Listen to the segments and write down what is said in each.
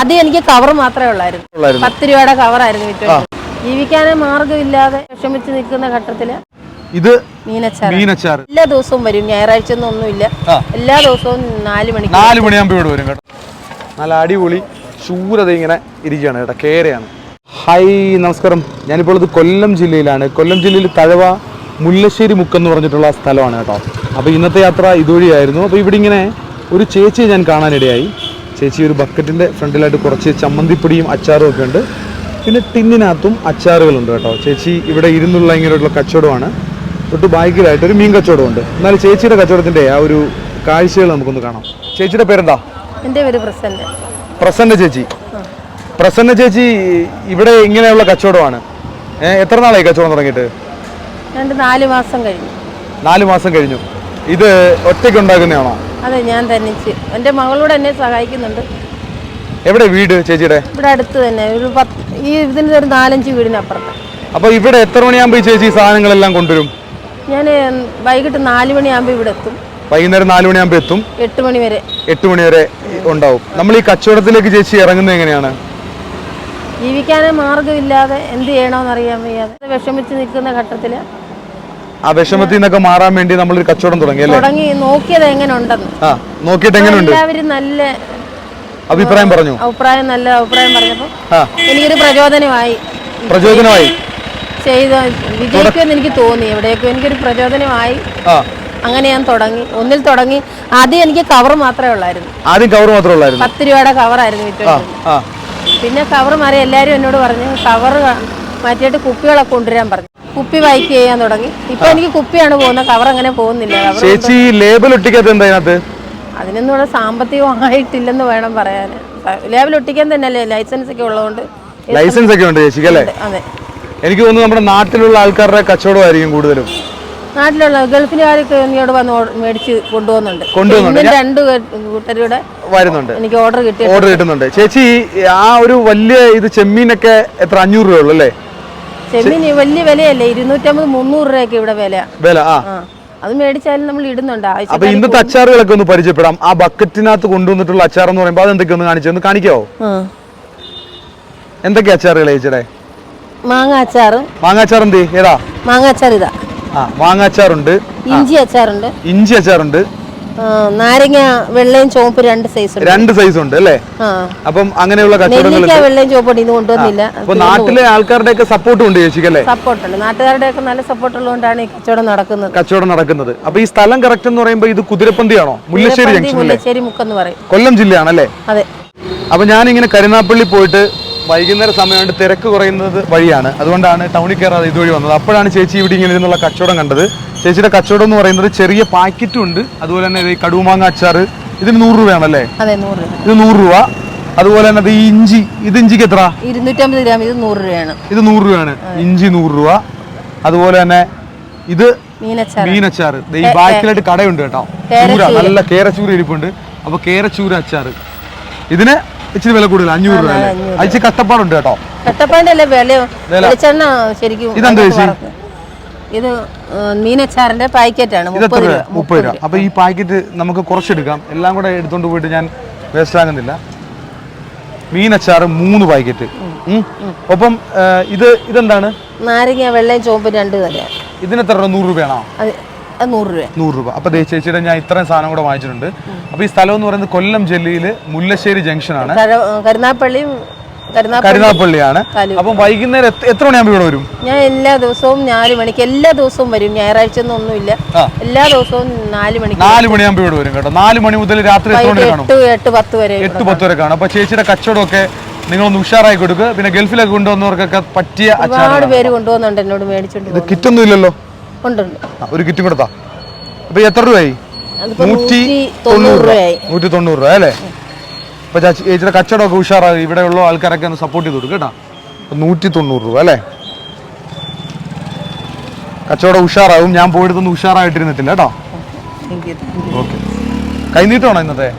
ആദ്യം എനിക്ക് കവർ മാത്രമേ ഉള്ളായിരുന്നു. പത്ത് രൂപയുടെ കവറായിരുന്നു വിറ്റോണ്ട് ജീവിക്കാനേ മാർഗമില്ലാതെ വിഷമിച്ച് നിൽക്കുന്ന ഘട്ടത്തിൽ ഇത് മീനച്ചാർ എല്ലാ ദിവസവും വരും. ഞായറാഴ്ച ഒന്നും ഒന്നുമില്ല എല്ലാ ദിവസവും നാല് മണി നാല് മണിയാകുമ്പോൾ ഇവിടെ വരും കേട്ടോ. നല്ല അടിപൊളി ശൂരത ഇങ്ങനെ ഇരിക്കുകയാണ് കേട്ടോ. കേരയാണ്. ഹായ് നമസ്കാരം. ഞാനിപ്പോൾ ഇത് കൊല്ലം ജില്ലയിലാണ്. കൊല്ലം ജില്ലയിൽ തഴവ മുല്ലശ്ശേരി മുക്കെന്ന് പറഞ്ഞിട്ടുള്ള സ്ഥലമാണ് കേട്ടോ. അപ്പോൾ ഇന്നത്തെ യാത്ര ഇതുവഴിയായിരുന്നു. അപ്പോൾ ഇവിടെ ഇങ്ങനെ ഒരു ചേച്ചിയെ ഞാൻ കാണാനിടയായി. ചേച്ചി ഒരു ബക്കറ്റിന്റെ ഫ്രണ്ടിലായിട്ട് കുറച്ച് ചമ്മന്തിപ്പൊടിയും അച്ചാറും ഒക്കെ ഉണ്ട്. പിന്നെ ടിന്നിനകത്തും അച്ചാറുകളുണ്ട് കേട്ടോ. ചേച്ചി ഇവിടെ ഇരുന്നുള്ള ഇങ്ങനെയുള്ള കച്ചവടമാണ്. തൊട്ട് ബാക്കിലായിട്ട് ഒരു മീൻ കച്ചവടമുണ്ട് എന്നാൽ ചേച്ചിയുടെ കച്ചവടത്തിന്റെ ആ ഒരു കാഴ്ചകൾ നമുക്കൊന്ന് കാണാം. ചേച്ചിയുടെ പേരെന്താ? എന്റെ പേര് പ്രസന്ന. പ്രസന്ന ചേച്ചി. പ്രസന്ന ചേച്ചി ഇവിടെ ഇങ്ങനെയുള്ള കച്ചവടമാണ്. എത്ര നാളായി കച്ചവടം തുടങ്ങിയിട്ട്? രണ്ട് നാല് മാസം കഴിഞ്ഞു. നാല് മാസം കഴിഞ്ഞു. ഇത് ഒറ്റയ്ക്ക് ഉണ്ടാക്കുന്നതാണോ? അതെ ഞാൻ തന്നിച്ച് എന്റെ മകളോട് എന്നെ സഹായിക്കുന്നുണ്ട്. എവിടെ വീട് ചേച്ചിയുടെ? ഇവിടെ അടുത്ത് തന്നെ. ഒരു പത്ത് ഈ ഇതിന് ഒരു നാലഞ്ച് വീടിനപ്പുറത്ത്. അപ്പോൾ ഇവിടെ എത്ര മണിയാകുമ്പോൾ ഈ ചേച്ചി സാധനങ്ങളെല്ലാം കൊണ്ടുവരും? ഞാൻ വൈകിട്ട് നാല് മണിയാകുമ്പോൾ ഇവിടെ എത്തും. വൈകുന്നേരം നാല് മണിയാകുമ്പോൾ എത്തും? എട്ട് മണി വരെ. എട്ട് മണി വരെ ഉണ്ടാവും. നമ്മൾ ഈ കച്ചവടത്തിലേക്ക് ചേച്ചി ഇറങ്ങുന്നത് എങ്ങനെയാണ്? ജീവിക്കാനേ മാർഗമില്ലാതെ എന്ത് ചെയ്യണമെന്ന് അറിയാൻ വയ്യാതെ. വിഷമിച്ച് നിൽക്കുന്ന ഘട്ടത്തിൽ ആ വിഷമത്തിൽ നിന്നൊക്കെ മാറാൻ വേണ്ടി നമ്മൾ ഒരു കച്ചവടം തുടങ്ങി അല്ലേ? തുടങ്ങി നോക്കിയത് എങ്ങനെ ഉണ്ടെന്ന് ആ നോക്കിയിട്ട് എങ്ങനെയുണ്ട് എല്ലാവരും നല്ല അഭിപ്രായം പറഞ്ഞു. അഭിപ്രായം നല്ല അഭിപ്രായം പറഞ്ഞപ്പോൾ ആ. എനിക്കൊരു പ്രചോദനമായി. പ്രചോദനമായി? ചെയ്ത വിജയിക്കുമെന്ന് എനിക്ക് തോന്നി എവിടെയൊക്കെ എനിക്കൊരു പ്രചോദനമായി. ആ. അങ്ങനെ ഞാൻ തുടങ്ങി. ഒന്നിൽ തുടങ്ങി. ആദ്യം എനിക്ക് കവർ മാത്രമേ ഉള്ളായിരുന്നു. ആദ്യം കവർ മാത്രമേ ഉള്ളായിരുന്നു? പത്ത് രൂപയുടെ കവറായിരുന്നു പിന്നെ കവർ മാറി എല്ലാരും എന്നോട് പറഞ്ഞു കവർ മാറ്റിയിട്ട് കുപ്പികളൊക്കെ കൊണ്ടുവരാൻ പറഞ്ഞു. കുപ്പി ബൈക്ക് ചെയ്യാൻ തുടങ്ങി. ഇപ്പൊ എനിക്ക് കുപ്പിയാണ് പോകുന്നത്. കവർ അങ്ങനെ പോകുന്നില്ല. കവർ ചേച്ചി ലേബൽ ഒട്ടിക്കാത്ത എന്താ അതിനകത്ത് അതിനൊന്നും ഇവിടെ സാമ്പത്തികമായിട്ടില്ലെന്ന് വേണം പറയാൻ ലേബൽ ഒട്ടിക്കാൻ തന്നെയല്ലേ? ലൈസൻസ് ഒക്കെ ഉള്ളതുകൊണ്ട് ലൈസൻസ് ഒക്കെ ഉണ്ട് ചേച്ചി അല്ലേ? അതെ. എനിക്ക് തോന്നുന്നു നമ്മുടെ നാട്ടിലുള്ള ആൾക്കാരുടെ കച്ചവടമായിരിക്കും കൂടുതലും. നാട്ടിലുള്ള ഗൾഫിലുകാരൊക്കെ എന്നോട് വന്ന് മേടിച്ച് കൊണ്ടുപോകുന്നുണ്ട്? രണ്ട് കൂട്ടരുടെ വരുന്നുണ്ട്. എനിക്ക് ഓർഡർ കിട്ടി ഓർഡർ കിട്ടുന്നുണ്ട്. ചേച്ചി ആ ഒരു വലിയ ഇത് ചെമ്മീനൊക്കെ എത്ര അഞ്ഞൂറ് രൂപ ഉള്ളൂ അല്ലേ? ചെമ്മീൻ വലിയ വിലയല്ലേ? ഇരുന്നൂറ്റമ്പത് മുന്നൂറ് രൂപയൊക്കെ ഇവിടെ വില. വില ആ. അത് മേടിച്ചാലും നമ്മൾ ഇടുന്നുണ്ട്. അപ്പൊ ഇന്നത്തെ അച്ചാറുകളൊക്കെ ഒന്ന് പരിചയപ്പെടാം. ആ ബക്കറ്റിനകത്ത് കൊണ്ടുവന്നിട്ടുള്ള അച്ചാർ എന്ന് പറയുമ്പോൾ അതെന്തൊക്കെ ഒന്ന് കാണിച്ചു? ഒന്ന് കാണിക്കാവോ എന്തൊക്കെ അച്ചാറുകൾ ചേച്ചിടെ മാങ്ങ അച്ചാർ മാങ്ങ അച്ചാർ എന്ത്? ഏതാ? മാങ്ങ അച്ചാർ ഇതാ. ആ മാങ്ങ അച്ചാറുണ്ട്. ഇഞ്ചി അച്ചാറുണ്ട്. ഇഞ്ചി അച്ചാറുണ്ട്. നാരങ്ങ വെള്ളയും ചുവപ്പ് രണ്ട് സൈസ് ഉണ്ട്. രണ്ട് സൈസ് ഉണ്ട് അല്ലേ? അപ്പം അങ്ങനെയുള്ള കച്ചവടങ്ങൾ വെള്ളയും ചുവപ്പുണ്ട് ഇത് കൊണ്ടുവന്നില്ല അപ്പൊ നാട്ടിലെ ആൾക്കാരുടെ ഒക്കെ സപ്പോർട്ടും ഉണ്ട് ചേച്ചിക്ക് അല്ലേ? സപ്പോർട്ടുണ്ട് നാട്ടുകാരുടെ ഒക്കെ നല്ല സപ്പോർട്ട് ഉള്ളതുകൊണ്ടാണ് ഈ കച്ചവടം നടക്കുന്നത്. കച്ചവടം നടക്കുന്നത്. അപ്പൊ ഈ സ്ഥലം കറക്റ്റ് എന്ന് പറയുമ്പോൾ ഇത് കുതിരപ്പന്തിയാണോ? മുല്ലശ്ശേരി ജംഗ്ഷൻ മുല്ലശ്ശേരി മുക്കെന്ന് പറയും. കൊല്ലം ജില്ലയാണല്ലേ? അതെ. അപ്പൊ ഇങ്ങനെ കരുനാപ്പള്ളി പോയിട്ട് വൈകുന്നേര സമയമായിട്ട് തിരക്ക് കുറയുന്നത് വഴിയാണ്. അതുകൊണ്ടാണ് ടൗണിൽ കയറാതെ ഇതുവഴി വന്നത്. അപ്പോഴാണ് ചേച്ചി ഇവിടെ ഇങ്ങനെ ഇരുന്നുള്ള കച്ചവടം കണ്ടത്. ചേച്ചിയുടെ കച്ചവടം എന്ന് പറയുന്നത് ചെറിയ പാക്കറ്റും ഉണ്ട്. അതുപോലെ തന്നെ ഈ കടുമാങ്ങ അച്ചാർ ഇതിന് നൂറ് രൂപയാണല്ലേ? അതെ നൂറ് രൂപ. ഇത് നൂറ് രൂപ. അതുപോലെ തന്നെ ഈ ഇഞ്ചി. ഇത് ഇഞ്ചിക്ക് എത്ര ഇരുന്നൂറ്റമ്പത് ഗ്രാം. ഇത് നൂറ് രൂപയാണ്. ഇത് നൂറ് രൂപയാണ്. ഇഞ്ചി നൂറ് രൂപ. അതുപോലെ തന്നെ ഇത് മീനച്ചാർ ഈ ബാക്കിലായിട്ട് കടയുണ്ട് കേട്ടോ. ചൂര. നല്ല കേരച്ചൂര ഇരിപ്പുണ്ട്. അപ്പൊ കേരച്ചൂര അച്ചാറ്. ഇതിന് ഇച്ചിരി വില കൂടുതൽ അഞ്ഞൂറ് രൂപ. അയച്ച് കട്ടപ്പാടുണ്ട് കേട്ടോ. കട്ടപ്പാടിന്റെ അല്ലേ വില. വെളിച്ചെണ്ണ ശരിക്കും ഇതെന്താ ചേച്ചി? ഇത് മീനച്ചാറിന്റെ പാക്കറ്റാണ് മുപ്പത് രൂപ മുപ്പത് രൂപ. അപ്പൊ ഈ പാക്കറ്റ് നമുക്ക് കുറച്ചെടുക്കാം. എല്ലാം കൂടെ എടുത്തോണ്ട് പോയിട്ട് ഞാൻ വേസ്റ്റ് ആകുന്നില്ല മീനച്ചാറ് മൂന്ന് പാക്കറ്റ്. ഒപ്പം ഇത് ഇതെന്താണ്? നാരങ്ങ വെള്ളയും ചുവപ്പും രണ്ട് തരാം. ഇതിന് എത്ര നൂറ് രൂപയാണോ? നൂറ് രൂപ. നൂറ് രൂപ. അപ്പൊ ചേച്ചിയുടെ ഞാൻ ഇത്രയും സാധനം കൂടെ വാങ്ങിച്ചിട്ടുണ്ട്. അപ്പൊ ഈ സ്ഥലം എന്ന് പറയുന്നത് കൊല്ലം ജില്ലയിൽ മുല്ലശ്ശേരി ജംഗ്ഷൻ ആണ് കരുനാപ്പള്ളി കരുനാപ്പള്ളിയാണ്. അപ്പം വൈകുന്നേരം എത്ര- മണിയാകുമ്പോൾ ഇവിടെ വരും? ഞാൻ എല്ലാ ദിവസവും നാല് മണിക്ക് എല്ലാ ദിവസവും വരും. ഞായറാഴ്ച ഒന്നും ഒന്നുമില്ല എല്ലാ ദിവസവും നാല് മണിക്ക് നാല് മണിയാകുമ്പോൾ ഇവിടെ വരും കേട്ടോ. നാല് മണി മുതൽ രാത്രി എട്ട് എട്ട് പത്ത് വരെ എട്ട് പത്ത് വരെ കാണും. അപ്പൊ ചേച്ചിയുടെ കച്ചവടമൊക്കെ നിങ്ങളൊന്ന് ഉഷാറായി കൊടുക്കുക പിന്നെ ഗൾഫിലൊക്കെ കൊണ്ടുവന്നവർക്കൊക്കെ പറ്റിയ ഒരുപാട് പേര് കൊണ്ടുപോകുന്നുണ്ട് എന്നോട് മേടിച്ചോണ്ട് കിറ്റ് ഒന്നും ഇല്ലല്ലോ ഒരു കിറ്റും കൊടുത്താ അപ്പൊ എത്ര രൂപയായി? അതിപ്പോ നൂറ്റി നൂറ്റി തൊണ്ണൂറ് രൂപയായി. നൂറ്റി തൊണ്ണൂറ് രൂപ അല്ലേ? അപ്പൊ ചാച്ചി ചേച്ചിയുടെ കച്ചവടമൊക്കെ ഉഷാറായി. ഇവിടെയുള്ള ആൾക്കാരൊക്കെ ഒന്ന് സപ്പോർട്ട് ചെയ്ത് കൊടുക്കും കേട്ടോ. നൂറ്റി തൊണ്ണൂറ് രൂപ അല്ലേ? കച്ചവടം ഉഷാറാവും. ഞാൻ പോയിടത്തൊന്നും ഉഷാറായിട്ടിരുന്നിട്ടില്ല കേട്ടോ. ഓക്കെ കൈനീട്ടമാണോ ഇന്നത്തെ?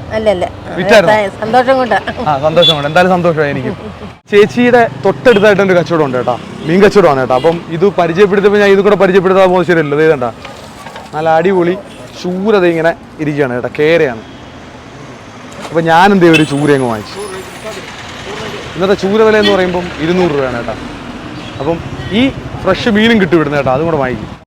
സന്തോഷം കൊണ്ട്. ആ എന്തായാലും സന്തോഷമായി എനിക്ക് ചേച്ചിയുടെ തൊട്ടടുത്തായിട്ട് ഒരു കച്ചവടം ഉണ്ട് കേട്ടോ. മീൻ കച്ചവടമാണ് കേട്ടോ. അപ്പം ഇത് പരിചയപ്പെടുത്തിയപ്പോൾ ഞാൻ ഇത് കൂടെ പരിചയപ്പെടുത്താൻ പോകുന്നത് ശരിയല്ലോ. ഇത് കണ്ട. നല്ല അടിപൊളി ചൂരത ഇങ്ങനെ ഇരിക്കുകയാണ് കേട്ടോ. കേരയാണ്. അപ്പം ഞാൻ എന്ത് ഒരു ചൂര അങ്ങ് വാങ്ങിച്ചു. ഇന്നത്തെ ചൂര വില എന്ന് പറയുമ്പം ഇരുന്നൂറ് രൂപയാണ് കേട്ടോ. അപ്പം ഈ ഫ്രഷ് മീനും കിട്ടും ഇവിടുന്ന് കേട്ടോ. അതും കൂടെ വാങ്ങിക്കും.